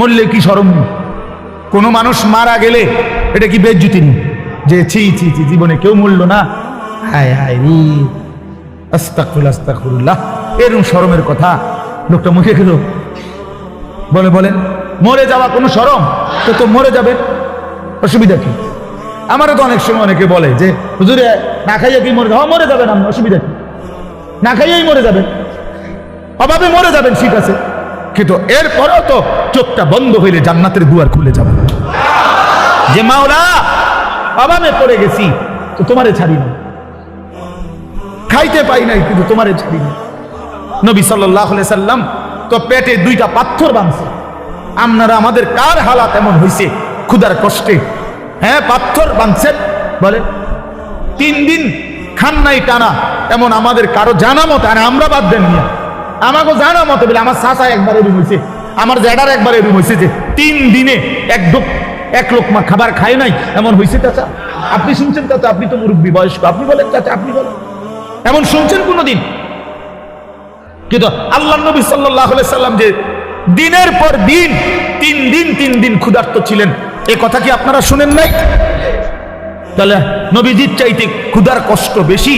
মরলে কি সরম কোনো মানুষ মারা গেলে এটা কি বেজ্জুতি নেই যে ছি ছি ছি, জীবনে কেউ মরলো না? হায় হায় রে আস্তাকুল আস্তাকুল্লাহ এরকম সরমের কথা লোকটা মুখে গেল বলে, বলেন, মরে যাওয়া কোনো সরম তো তো মরে যাবে। অসুবিধা কি? আমারও তো অনেক সময় অনেকে বলে যে, হুজুরে, না খাইয়া কি মরে যাবে? মরে যাবেন আপনি অসুবিধা কি? না খাইয়াই মরে যাবেন অভাবে মরে যাবেন, ঠিক আছে। কিন্তু এরপরেও তো চোখটা বন্ধ হইলে জান্নাতের দুয়ার খুলে যাবে। যে মাওলা অভাবে পড়ে গেছি, তো তোমারে ছাড়ি না খাইতে পাই নাই, কিন্তু তোমারে ছাড়ি না নবী সাল্লাহ সাল্লাম তো পেটে দুইটা পাথর বাঁধছে। আপনারা আমাদের কার হালাত এমন হয়েছে ক্ষুদার কষ্টে। হ্যাঁ পাথর বাঁধছেন বলে তিন দিন খান নাই টানা, এমন আমাদের কারও জানা মতো আর আমরা বাদ দেন নিয়ে আমাকে জানা মতো বলে আমার শাসা একবার এরম হয়েছে, আমার জ্যাডার একবার এরম হয়েছে যে তিন দিনে এক এক লোকমা খাবার খায় নাই। এমন হয়েছে চাচা? আপনি শুনছেন চাচা? আপনি তো মুরব্বী বয়স্ক। আপনি বলেন চাচা, আপনি বলেন। এমন শুনছেন কোনোদিন? কিন্তু আল্লাহ নবী সাল্লাহ সাল্লাম যে দিনের পর দিন, তিন দিন তিন দিন ক্ষুধার্ত ছিলেন, এ কথা কি আপনারা শুনেন নাই? তাহলে নবীজির চাইতে ক্ষুধার কষ্ট বেশি?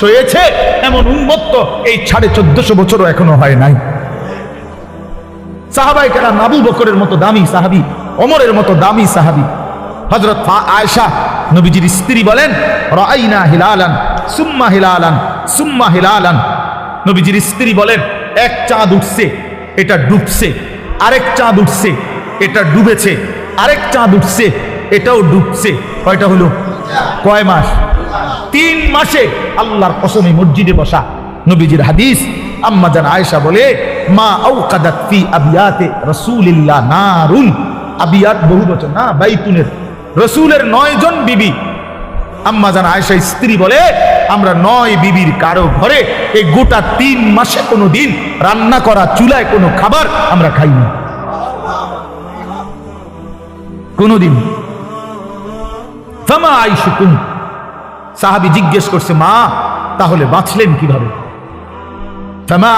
সয়েছে, এমন উন্মত্ত এই সাড়ে চোদ্দশো বছরও এখনও হয় নাই। সাহাবাই কারা নাবু বকরের মতো দামি সাহাবি অমরের মতো দামি সাহাবি। হজরত আয়সা নবীজির স্ত্রী বলেন রাইনা হিলালান, সুম্মা হিলালান সুম্মা হিলালান। নবীজির স্ত্রী বলেন, এক চাঁদ উঠছে, এটা ডুবছে, আরেক চাঁদ উঠছে, এটা ডুবেছে, আরেক চাঁদ উঠছে, এটাও ডুবছে। কয়টা হলো? কয় মাস? তিন মাসে আল্লাহর কসমে মসজিদে বসা নবীজির হাদিস। আম্মা জান আয়েশা বলে, মা ফি আবিয়াতে রাসূলিল্লাহ নারুন। আবিয়াত বহু না, বাইতুনের। রসুলের নয় জন বিবি। আম্মা জান আয়েশা স্ত্রী বলে, আমরা নয় বিবির কারও ঘরে এই গোটা তিন মাসে কোনো দিন রান্না করা চুলায় কোনো খাবার আমরা খাইনি কোনোদিন। ফামা আইসুকুম সাহাবি জিজ্ঞেস করছে, মা, তাহলে বাঁচলেন কীভাবে?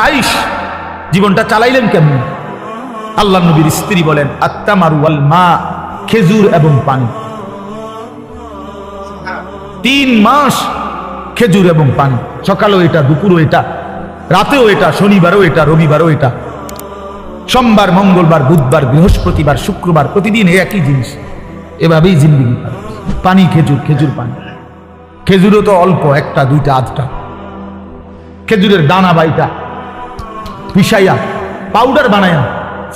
আইস জীবনটা চালাইলেন কেমন? আল্লাহ নবীর স্ত্রী বলেন আত্মামারু আল মা, খেজুর এবং পানি। তিন মাস খেজুর এবং পানি। সকালও এটা, দুপুরও এটা, রাতেও এটা, শনিবারও এটা, রবিবারও এটা। সোমবার, মঙ্গলবার, বুধবার, বৃহস্পতিবার, শুক্রবার, প্রতিদিন একই জিনিস। এভাবেই জিন্দিগি পানি, খেজুর খেজুর পানি। খেজুরও তো অল্প, একটা, দুইটা, আধটা। খেজুরের দানা বাইটা পিসাইয়া পাউডার বানায়া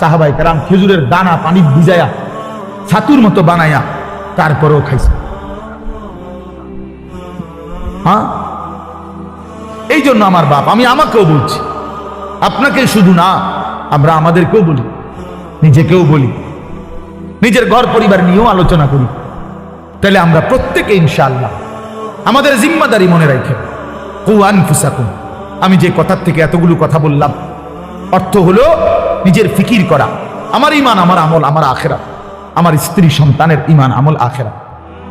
সাহাবাই কারাম খেজুরের দানা পানি ভিজায়া ছাতুর মতো বানায়া তারপরেও খাইছে। হ্যাঁ এই জন্য আমার বাপ, আমি আমাকেও বলছি আপনাকে শুধু না, আমরা আমাদেরকেও বলি, নিজেকেও বলি, নিজের ঘর পরিবার নিয়েও আলোচনা করি। তাহলে আমরা প্রত্যেকে ইনশাআল্লাহ আমাদের জিম্মাদারি মনে রাখেন কুয়ান ফুসাকুন আমি যে কথার থেকে এতগুলো কথা বললাম, অর্থ হলো নিজের ফিকির করা। আমার ইমান আমার আমল, আমার আখেরা। আমার স্ত্রী সন্তানের ইমান আমল, আখেরা।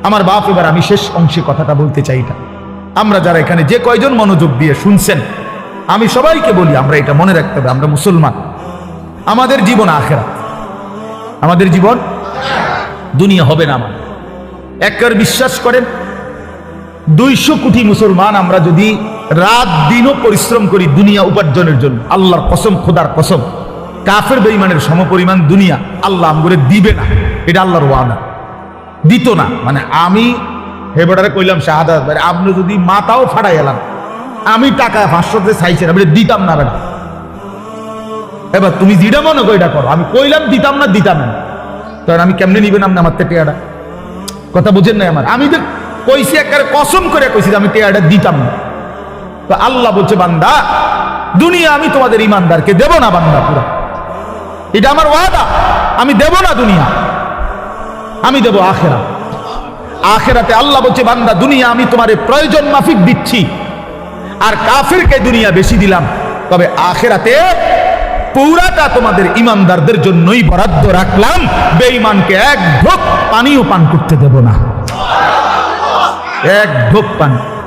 আমার বাপ, এবার আমি শেষ অংশে কথাটা বলতে চাই এটা। আমরা যারা এখানে যে কয়জন মনোযোগ দিয়ে শুনছেন, আমি সবাইকে বলি, আমরা এটা মনে রাখতে হবে, আমরা মুসলমান। আমাদের জীবন আখেরা। আমাদের জীবন দুনিয়া হবে না আমার একবার বিশ্বাস করেন দুইশো কোটি মুসলমান আমরা যদি রাত দিনও পরিশ্রম করি দুনিয়া উপার্জনের জন্য, আল্লাহর কসম, খোদার কসম, কাফের বেইমানের সমপরিমাণ দুনিয়া আল্লাহ আমগরে দিবে না, এটা আল্লাহর ওয়াদা। দিত না মানে আমি হেবাটারে কইলাম শাহাদাত ভাই আপনি যদি মাথাও ফাড়াই এলাম, আমি টাকা পাঁচশোতে চাইছি না বলে দিতাম না বেটা। এবার তুমি যেটা মনে করো, এটা করো। আমি কইলাম দিতাম না দিতাম না। তখন আমি কেমনে নিবেন আপনি আমার টেয়াটা কথা বুঝেন নাই আমার। আমি তো কইছি একেবারে কসম করে কইছি আমি টেয়াটা দিতাম তো আল্লাহ বলছে, বান্দা, দুনিয়া আমি তোমাদের ইমানদারকে দেব না বান্দা পুরো। এটা আমার ওয়াদা, আমি দেব না দুনিয়া, আমি দেব আখেরা। আখেরাতে আল্লাহ বলছে, বান্দা, দুনিয়া আমি তোমার প্রয়োজন মাফিক দিচ্ছি, আর কাফেরকে দুনিয়া বেশি দিলাম। তবে আখেরাতে পুরাটা তোমাদের ইমানদারদের জন্যই বরাদ্দ রাখলাম। বেঈমানকে এক ঢোক পানিও পান করতে দেব না। এক ঢোক পানি।